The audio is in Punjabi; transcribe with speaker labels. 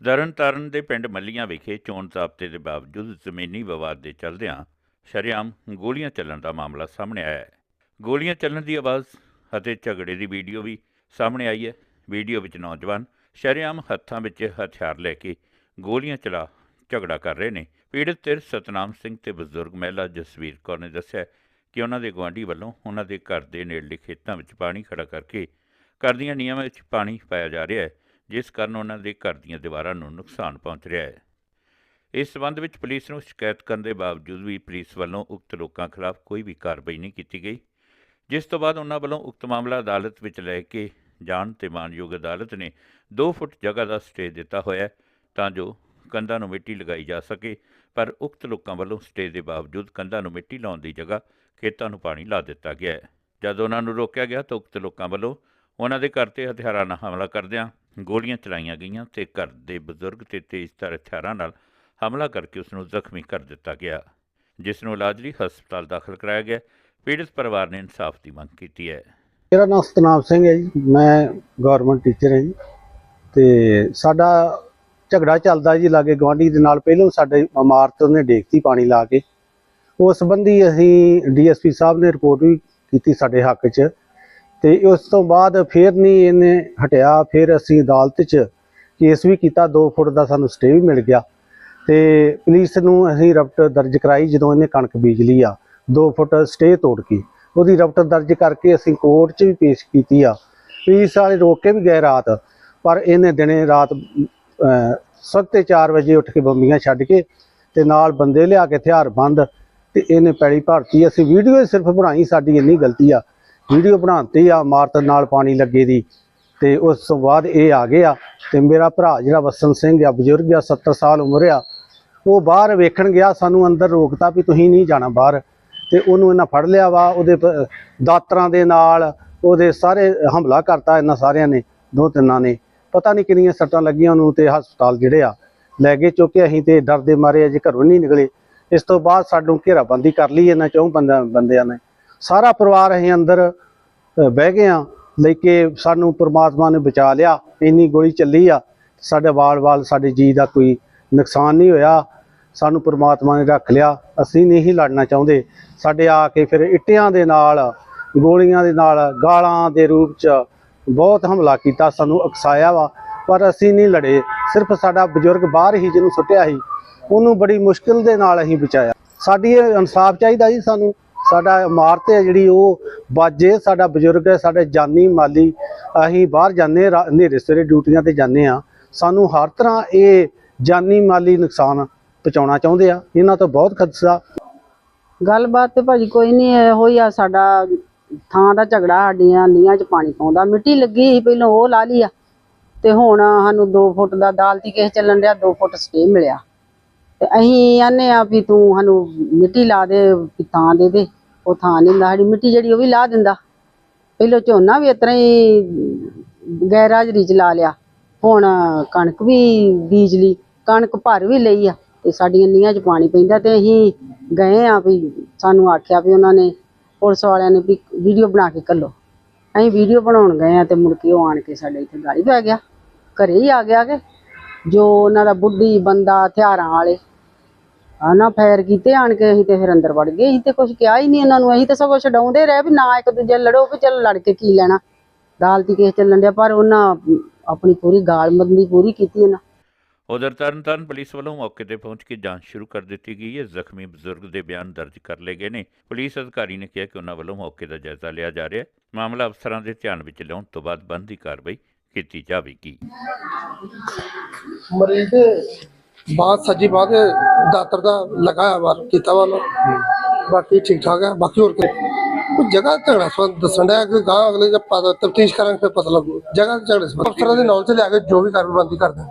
Speaker 1: ਤਰਨਤਾਰਨ ਦੇ ਪਿੰਡ ਮੱਲੀਆਂ ਵਿਖੇ ਚੋਣ ਜ਼ਾਬਤੇ ਦੇ ਬਾਵਜੂਦ ਜ਼ਮੀਨੀ ਵਿਵਾਦ ਦੇ ਚੱਲਦਿਆਂ ਸ਼ਰੇਆਮ ਗੋਲੀਆਂ ਚੱਲਣ ਦਾ ਮਾਮਲਾ ਸਾਹਮਣੇ ਆਇਆ ਹੈ। ਗੋਲੀਆਂ ਚੱਲਣ ਦੀ ਆਵਾਜ਼ ਅਤੇ ਝਗੜੇ ਦੀ ਵੀਡੀਓ ਵੀ ਸਾਹਮਣੇ ਆਈ ਹੈ। ਵੀਡੀਓ ਵਿੱਚ ਨੌਜਵਾਨ ਸ਼ਰੇਆਮ ਹੱਥਾਂ ਵਿੱਚ ਹਥਿਆਰ ਲੈ ਕੇ ਗੋਲੀਆਂ ਚਲਾ ਝਗੜਾ ਕਰ ਰਹੇ ਨੇ। ਪੀੜਤ ਧਿਰ ਸਤਨਾਮ ਸਿੰਘ ਤੇ ਬਜ਼ੁਰਗ ਮਹਿਲਾ ਜਸਵੀਰ ਕੌਰ ਨੇ ਦੱਸਿਆ ਕਿ ਉਹਨਾਂ ਦੇ ਗੁਆਂਢੀ ਵੱਲੋਂ ਉਹਨਾਂ ਦੇ ਘਰ ਦੇ ਨੇੜਲੇ ਖੇਤਾਂ ਵਿੱਚ ਪਾਣੀ ਖੜਾ ਕਰਕੇ ਘਰ ਦੀਆਂ ਨੀਹਾਂ ਵਿੱਚ ਪਾਣੀ ਪਾਇਆ ਜਾ ਰਿਹਾ ਹੈ, ਜਿਸ ਕਾਰਨ ਉਹਨਾਂ ਦੇ ਘਰ ਦੀਆਂ ਦੀਵਾਰਾਂ ਨੂੰ ਨੁਕਸਾਨ ਪਹੁੰਚ ਰਿਹਾ ਹੈ। ਇਸ ਸਬੰਧ ਵਿੱਚ ਪੁਲਿਸ ਨੂੰ ਸ਼ਿਕਾਇਤ ਕਰਨ ਦੇ ਬਾਵਜੂਦ ਵੀ ਪੁਲਿਸ ਵੱਲੋਂ ਉਕਤ ਲੋਕਾਂ ਖਿਲਾਫ ਕੋਈ ਵੀ ਕਾਰਵਾਈ ਨਹੀਂ ਕੀਤੀ ਗਈ, ਜਿਸ ਤੋਂ ਬਾਅਦ ਉਹਨਾਂ ਵੱਲੋਂ ਉਕਤ ਮਾਮਲਾ ਅਦਾਲਤ ਵਿੱਚ ਲੈ ਕੇ ਜਾਣ ਤੇ ਮਾਨਯੋਗ ਅਦਾਲਤ ਨੇ 2 ਫੁੱਟ ਜਗ੍ਹਾ ਦਾ ਸਟੇ ਦਿੱਤਾ ਹੋਇਆ ਤਾਂ ਜੋ ਕੰਧਾਂ ਨੂੰ ਮਿੱਟੀ ਲਗਾਈ ਜਾ ਸਕੇ, ਪਰ ਉਕਤ ਲੋਕਾਂ ਵੱਲੋਂ ਸਟੇ ਦੇ ਬਾਵਜੂਦ ਕੰਧਾਂ ਨੂੰ ਮਿੱਟੀ ਲਾਉਣ ਦੀ ਜਗ੍ਹਾ ਖੇਤਾਂ ਨੂੰ ਪਾਣੀ ਲਾ ਦਿੱਤਾ ਗਿਆ ਜਦ ਉਹਨਾਂ ਨੂੰ ਰੋਕਿਆ ਗਿਆ ਤਾਂ ਉਕਤ ਲੋਕਾਂ ਵੱਲੋਂ ਉਹਨਾਂ ਦੇ ਘਰ ਤੇ ਹਥਿਆਰਾਂ ਨਾਲ ਹਮਲਾ ਕਰਦਿਆਂ ਗੋਲੀਆਂ ਚਲਾਈਆਂ ਗਈਆਂ ਤੇ ਘਰ ਦੇ ਬਜ਼ੁਰਗ ਤੇ ਤੇਜ਼ਧਾਰ ਹਥਿਆਰਾਂ ਨਾਲ ਹਮਲਾ ਕਰਕੇ ਉਸ ਨੂੰ ਜ਼ਖਮੀ ਕਰ ਦਿੱਤਾ ਗਿਆ, ਜਿਸ ਨੂੰ ਇਲਾਜ ਲਈ ਹਸਪਤਾਲ ਦਾਖਲ ਕਰਾਇਆ ਗਿਆ। ਪੀੜਤ ਪਰਿਵਾਰ ਨੇ ਇਨਸਾਫ ਦੀ ਮੰਗ ਕੀਤੀ ਹੈ।
Speaker 2: ਮੇਰਾ ਨਾਮ ਸਤਨਾਮ ਸਿੰਘ ਹੈ ਜੀ। ਮੈਂ ਗਵਰਨਮੈਂਟ ਟੀਚਰ ਹਾਂ ਜੀ। ਤੇ ਸਾਡਾ ਝਗੜਾ ਚੱਲਦਾ ਜੀ ਲਾਗੇ ਗਵਾਂਢੀ ਦੇ ਨਾਲ। ਪਹਿਲਾਂ ਸਾਡੇ ਇਮਾਰਤ ਉਹਨੇ ਡੇਕਤੀ ਪਾਣੀ ਲਾ ਕੇ। ਉਸ ਸੰਬੰਧੀ ਅਸੀਂ ਡੀਐਸਪੀ ਸਾਹਿਬ ਨੇ ਰਿਪੋਰਟ ਵੀ ਕੀਤੀ ਸਾਡੇ ਹੱਕ 'ਚ। ਤੇ ਉਸ ਤੋਂ ਬਾਅਦ ਫਿਰ ਨਹੀਂ ਇਹਨੇ ਹਟਿਆ, ਫਿਰ ਅਸੀਂ ਅਦਾਲਤ 'ਚ ਕੇਸ ਵੀ ਕੀਤਾ 2 ਫੁੱਟ ਦਾ ਸਾਨੂੰ ਸਟੇ ਵੀ ਮਿਲ ਗਿਆ। ਤੇ ਪੁਲਿਸ ਨੂੰ ਅਸੀਂ ਰਪਟ ਦਰਜ ਕਰਾਈ ਜਦੋਂ ਇਹਨੇ ਕਣਕ ਬੀਜ ਲਈ ਆ 2 ਫੁੱਟ ਸਟੇ ਤੋੜ ਕੇ। ਉਹਦੀ ਰਪਟ ਦਰਜ ਕਰਕੇ ਅਸੀਂ ਕੋਰਟ 'ਚ ਵੀ ਪੇਸ਼ ਕੀਤੀ ਆ। ਪੁਲਿਸ ਵਾਲੇ ਰੋਕ ਕੇ ਵੀ ਗਏ ਰਾਤ, ਪਰ ਇਹਨੇ ਦਿਨੇ ਰਾਤ ਸੱਤੇ 4 ਵਜੇ ਉੱਠ ਕੇ ਬੰਬੀਆਂ ਛੱਡ ਕੇ ਤੇ ਨਾਲ ਬੰਦੇ ਲਿਆ ਕੇ ਹਥਿਆਰ ਬੰਦ ਤੇ ਇਹਨੇ ਪੈਲੀ ਭਰਤੀ। ਅਸੀਂ ਵੀਡੀਓ ਸਿਰਫ ਬਣਾਈ, ਸਾਡੀ ਇੰਨੀ ਗਲਤੀ ਆ। ਵੀਡੀਓ ਬਣਾਉਂਦੀ ਆ ਮਾਰਤ ਨਾਲ ਪਾਣੀ ਲੱਗੇ ਦੀ। ਤੇ ਉਸ ਤੋਂ ਬਾਅਦ ਇਹ ਆ ਗਿਆ ਤੇ ਮੇਰਾ ਭਰਾ ਜਿਹੜਾ ਵਸਨ ਸਿੰਘ ਆ, ਬਜ਼ੁਰਗ ਆ 70 ਸਾਲ ਉਮਰ ਆ, ਉਹ ਬਾਹਰ ਵੇਖਣ ਗਿਆ, ਸਾਨੂੰ ਅੰਦਰ ਰੋਕਤਾ ਵੀ ਤੁਸੀਂ ਨਹੀਂ ਜਾਣਾ ਬਾਹਰ। ਤੇ ਉਹਨੂੰ ਇਹਨਾਂ ਫੜ ਲਿਆ ਵਾ, ਉਹਦੇ ਪ- ਦਾਤਰਾਂ ਦੇ ਨਾਲ, ਉਹਦੇ ਸਾਰੇ ਹਮਲਾ ਕਰਤਾ ਇਹਨਾਂ ਸਾਰਿਆਂ ਨੇ, ਦੋ ਤਿੰਨਾਂ ਨੇ। ਪਤਾ ਨਹੀਂ ਕਿੰਨੀਆਂ ਸੱਟਾਂ ਲੱਗੀਆਂ ਉਹਨੂੰ ਤੇ ਹਸਪਤਾਲ ਜਿਹੜੇ ਆ, ਲੈ ਗਏ ਚੁੱਕੇ, ਅਸੀਂ ਤੇ ਡਰ ਦੇ ਮਾਰੇ, ਅਜੇ ਘਰੋਂ ਨਹੀਂ ਨਿਕਲੇ। ਇਸ ਤੋਂ ਬਾਅਦ ਸਾਨੂੰ ਘੇਰਾਬੰਦੀ ਕਰ ਲਈ ਇਹਨਾਂ ਚੌਂ ਬੰਦਿਆਂ ਬੰਦਿਆਂ ਨੇ। ਸਾਰਾ ਪਰਿਵਾਰ ਅਸੀਂ ਅੰਦਰ ਬਹਿ ਗਏ ਆ ਲੈ ਕੇ ਸਾਨੂੰ ਪ੍ਰਮਾਤਮਾ ਨੇ ਬਚਾ ਲਿਆ, ਇੰਨੀ ਗੋਲੀ ਚੱਲੀ ਆ, ਸਾਡੇ ਵਾਲ-ਵਾਲ ਸਾਡੇ ਜੀ ਦਾ ਕੋਈ ਨੁਕਸਾਨ ਨਹੀਂ ਹੋਇਆ, ਸਾਨੂੰ ਪ੍ਰਮਾਤਮਾ ਨੇ ਰੱਖ ਲਿਆ, ਅਸੀਂ ਨਹੀਂ ਲੜਨਾ ਚਾਹੁੰਦੇ, ਸਾਡੇ ਆ ਕੇ ਫਿਰ ਇੱਟਿਆਂ ਦੇ ਨਾਲ, ਗੋਲੀਆਂ ਦੇ ਨਾਲ, ਗਾਲਾਂ ਦੇ ਰੂਪ ਚ ਬਹੁਤ ਹਮਲਾ ਕੀਤਾ, ਸਾਨੂੰ ਉਕਸਾਇਆ ਵਾ, ਪਰ ਅਸੀਂ ਨਹੀਂ ਲੜੇ, ਸਿਰਫ ਸਾਡਾ ਬਜ਼ੁਰਗ ਬਾਹਰ ਹੀ ਜਿਹਨੂੰ ਸੁੱਟਿਆ ਸੀ, ਉਹਨੂੰ ਬੜੀ ਮੁਸ਼ਕਿਲ ਦੇ ਨਾਲ ਅਸੀਂ ਬਚਾਇਆ। ਸਾਡੀ ਇਹ ਇਨਸਾਫ ਚਾਹੀਦਾ ਜੀ ਸਾਨੂੰ। ਸਾਡਾ ਇਮਾਰਤ ਹੈ ਜਿਹੜੀ ਉਹ ਬਾਜੇ ਸਾਡਾ ਬਜ਼ੁਰਗ ਹੈ, ਸਾਡੇ ਜਾਨੀ ਮਾਲੀ, ਅਸੀਂ ਬਾਹਰ ਜਾਂਦੇ ਹਨੇਰੇ ਸਵੇਰੇ ਡਿਊਟੀਆਂ ਤੇ ਜਾਂਦੇ ਆ ਸਾਨੂੰ ਹਰ ਤਰ੍ਹਾਂ ਇਹ ਜਾਨੀ ਮਾਲੀ ਨੁਕਸਾਨ ਪਹੁੰਚਾਉਣਾ ਚਾਹੁੰਦੇ ਆ। ਇਹਨਾਂ ਤੋਂ ਬਹੁਤ ਖਦਸ਼ਾ।
Speaker 3: ਗੱਲਬਾਤ ਤੇ ਭਾਜੀ ਕੋਈ ਨਹੀਂ, ਇਹੋ ਹੀ ਆ ਸਾਡਾ ਥਾਂ ਦਾ ਝਗੜਾ, ਸਾਡੀਆਂ ਨੀਆਂ 'ਚ ਪਾਣੀ ਪਾਉਂਦਾ। ਮਿੱਟੀ ਲੱਗੀ ਸੀ ਪਹਿਲਾਂ, ਉਹ ਲਾ ਲਈ ਆ। ਤੇ ਹੁਣ ਸਾਨੂੰ 2 ਫੁੱਟ ਦਾ ਅਦਾਲਤੀ ਕੇਸ ਚੱਲਣ ਡਿਆ 2 ਫੁੱਟ ਸਟੇ ਮਿਲਿਆ। ਤੇ ਅਸੀਂ ਆਨੇ ਆ ਵੀ ਤੂੰ ਸਾਨੂੰ ਮਿੱਟੀ ਲਾ ਦੇ, ਵੀ ਥਾਂ ਦੇ ਦੇ। ਉਹ ਥਾਂ ਨਹੀਂ ਹੁੰਦਾ, ਸਾਡੀ ਮਿੱਟੀ ਜਿਹੜੀ ਉਹ ਵੀ ਲਾ ਦਿੰਦਾ। ਪਹਿਲਾਂ ਝੋਨਾ ਵੀ ਇਸ ਤਰ੍ਹਾਂ ਹੀ ਗੈਰਾਜਰੀ ਚ ਲਾ ਲਿਆ। ਹੁਣ ਕਣਕ ਵੀ ਬੀਜ ਲਈ, ਕਣਕ ਭਰ ਵੀ ਲਈ ਆ, ਤੇ ਸਾਡੀਆਂ ਨੀਹਾਂ 'ਚ ਪਾਣੀ ਪੈਂਦਾ ਤੇ ਅਸੀਂ ਗਏ ਆ ਵੀ ਸਾਨੂੰ ਆਖਿਆ ਵੀ ਉਹਨਾਂ ਨੇ, ਪੁਲਿਸ ਵਾਲਿਆਂ ਨੇ ਵੀ ਵੀਡੀਓ ਬਣਾ ਕੇ ਕੱਲੋ। ਅਸੀਂ ਵੀਡੀਓ ਬਣਾਉਣ ਗਏ ਆ ਤੇ ਮੁੜ ਕੇ ਉਹ ਆਣ ਕੇ ਸਾਡੇ ਇੱਥੇ ਗਾਲੀ ਪੈ ਗਿਆ। ਘਰੇ ਹੀ ਆ ਗਿਆ ਕਿ ਜੋ ਉਹਨਾਂ ਦਾ ਬੁੱਢੀ ਬੰਦਾ ਹਥਿਆਰਾਂ ਵਾਲੇ। ਆ ਨਾ ਫਾਇਰ ਕੀਤੇ ਆਣ ਕੇ ਅਸੀਂ ਤੇ ਫਿਰ ਅੰਦਰ ਵੜ ਗਏ। ਅਸੀਂ ਤੇ ਕੁਝ ਕਿਹਾ ਹੀ ਨਹੀਂ ਇਹਨਾਂ ਨੂੰ। ਅਸੀਂ ਤੇ ਸਗੋਂ ਛਡਾਉਂਦੇ ਰਹੇ ਵੀ ਨਾ ਇੱਕ ਦੂਜੇ ਲੜੋ ਵੀ ਚੱਲ ਲੜ ਕੇ ਕੀ ਲੈਣਾ। ਅਦਾਲਤੀ ਕੇਸ ਚੱਲਣ ਡਿਆ ਪਰ ਉਹਨਾਂ ਆਪਣੀ ਪੂਰੀ ਗਾਲਮੰਦੀ ਪੂਰੀ ਕੀਤੀ ਉਹਨਾਂ।
Speaker 1: ਉਧਰ ਤਰਨਤਾਰਨ ਪੁਲਿਸ ਵੱਲੋਂ ਮੌਕੇ ਤੇ ਪਹੁੰਚ ਕੇ ਜਾਂਚ ਸ਼ੁਰੂ ਕਰ ਦਿੱਤੀ ਗਈ ਹੈ। ਜ਼ਖਮੀ ਬਜ਼ੁਰਗ ਦੇ ਬਿਆਨ ਦਰਜ ਕਰ ਲਏ ਗਏ ਨੇ। ਪੁਲਿਸ ਅਧਿਕਾਰੀ ਨੇ ਕਿਹਾ ਕਿ ਉਹਨਾਂ ਵੱਲੋਂ ਮੌਕੇ ਦਾ ਜਾਇਜ਼ਾ ਲਿਆ ਜਾ ਰਿਹਾ ਹੈ। ਮਾਮਲਾ ਅਫਸਰਾਂ ਦੇ ਧਿਆਨ ਵਿੱਚ ਲਿਆਉਣ ਤੋਂ ਬਾਅਦ ਬਣਦੀ ਕਾਰਵਾਈ ਕੀਤੀ ਜਾਵੇਗੀ।
Speaker 4: ਮਰੀਜ਼ ਦੇ ਸੱਜੀ ਸੱਜੀ ਦੇ ਦਾਤਰ ਦਾ ਲਗਾਇਆ ਵਾਰ ਕੀਤਾ ਵਾਲਾ ਬਾਕੀ ਠੀਕ ਠਾਕ ਹੈ, ਬਾਕੀ ਹੋਰ ਕੋਈ ਜਗ੍ਹਾ ਝਗੜਾ ਸੰਬੰਧ ਦੱਸਣ ਦਾ ਕਿ ਗਾਂ ਅਗਲੇ ਜਦ ਪਤਾ ਤਫਤੀਸ਼ ਕਰਾਂਗੇ, ਫਿਰ ਪਤਾ ਲੱਗੂ। ਜਗ੍ਹਾ ਝਗੜਾ ਸੰਬੰਧ ਅਫਸਰਾਂ ਦੇ ਨੌਲੇਜ ਲਿਆ ਕੇ ਜੋ ਵੀ ਕਾਰਵਾਈ ਕਰਦਾ